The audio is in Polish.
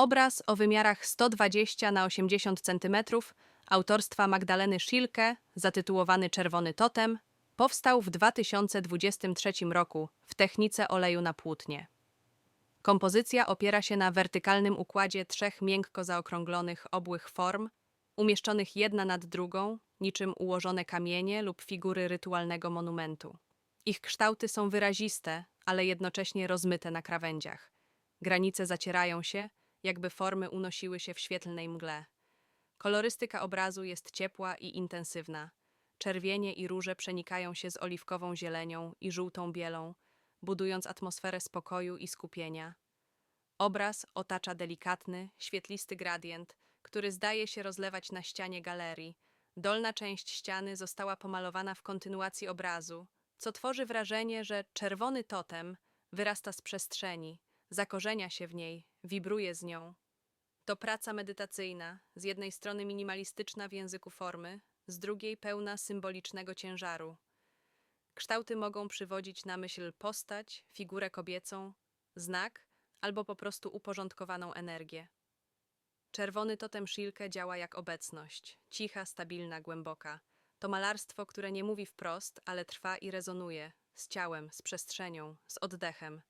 Obraz o wymiarach 120 na 80 cm autorstwa Magdaleny Szilke, zatytułowany Czerwony Totem, powstał w 2023 roku w technice oleju na płótnie. Kompozycja opiera się na wertykalnym układzie trzech miękko zaokrąglonych obłych form, umieszczonych jedna nad drugą, niczym ułożone kamienie lub figury rytualnego monumentu. Ich kształty są wyraziste, ale jednocześnie rozmyte na krawędziach. Granice zacierają się, jakby formy unosiły się w świetlnej mgle. Kolorystyka obrazu jest ciepła i intensywna. Czerwienie i róże przenikają się z oliwkową zielenią i żółtą bielą, budując atmosferę spokoju i skupienia. Obraz otacza delikatny, świetlisty gradient, który zdaje się rozlewać na ścianie galerii. Dolna część ściany została pomalowana w kontynuacji obrazu, co tworzy wrażenie, że czerwony totem wyrasta z przestrzeni, zakorzenia się w niej, wibruje z nią. To praca medytacyjna, z jednej strony minimalistyczna w języku formy, z drugiej pełna symbolicznego ciężaru. Kształty mogą przywodzić na myśl postać, figurę kobiecą, znak albo po prostu uporządkowaną energię. Czerwony totem Szilke działa jak obecność, cicha, stabilna, głęboka. To malarstwo, które nie mówi wprost, ale trwa i rezonuje z ciałem, z przestrzenią, z oddechem.